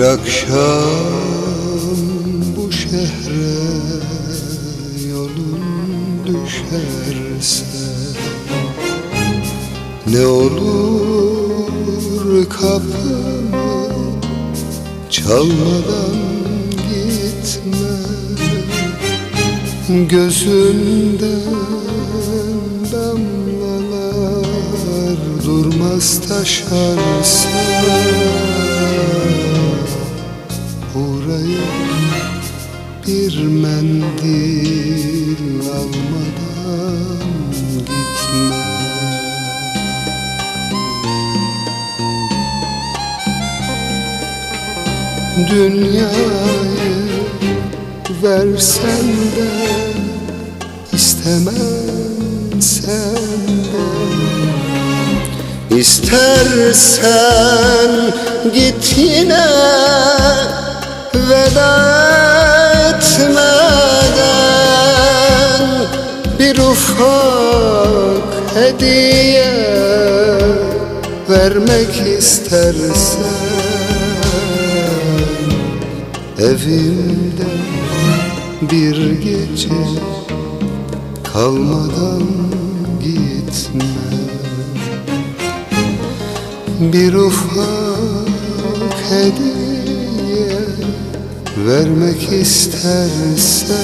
akşam bu şehre yolun düşerse Ne olur kapımı çalmadan gitme. Gözünden damlalar durmaz taşarsa bir mendil almadan gitme. Dünyayı versen de istemem senden İstersen git yine vermek istersen Evimde bir gece kalmadan gitme. Bir ufak hediye vermek istersen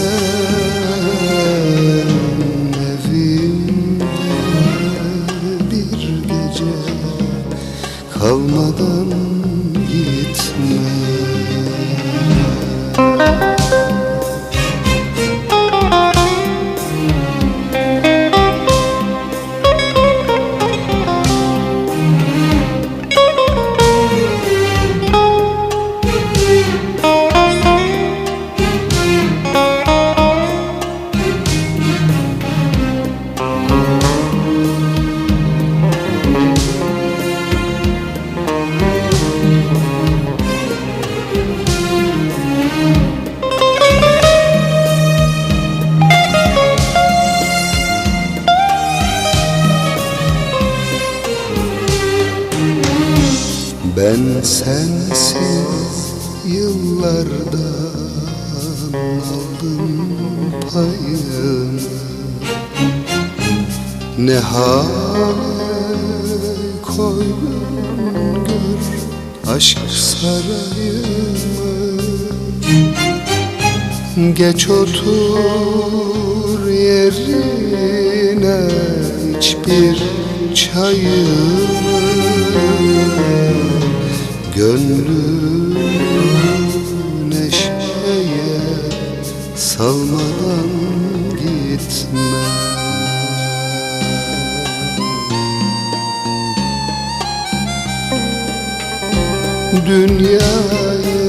kalmadan gitme Ben sensiz yıllardan aldım payını. Ne hale koydum gör aşk sarayımı. Geç otur yerine hiçbir çayımı Gönlüm neşeye salmadan gitme. Dünyayı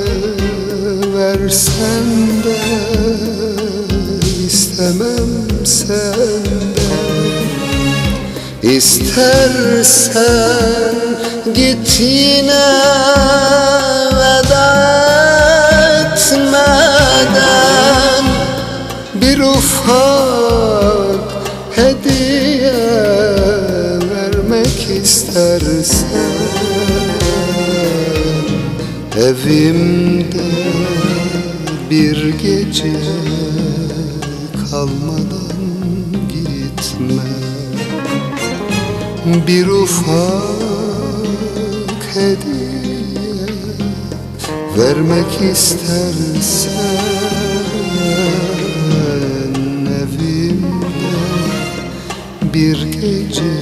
versen de istemem senden. İstersen git yine veda etmeden Bir ufak hediye vermek istersen Evimde bir gece kalmadan gitme. Bir ufak hediye vermek istersen evimde bir gece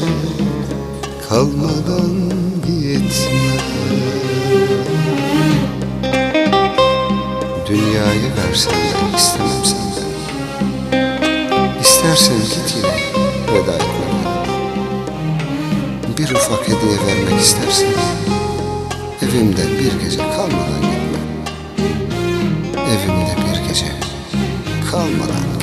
kalmadan gitme. Dünyayı versen istemem senden. İstersen git yine veda etmeden bir ufak hediye vermek istersin. Evimde bir gece kalmadan gitme. Evimde bir gece kalmadan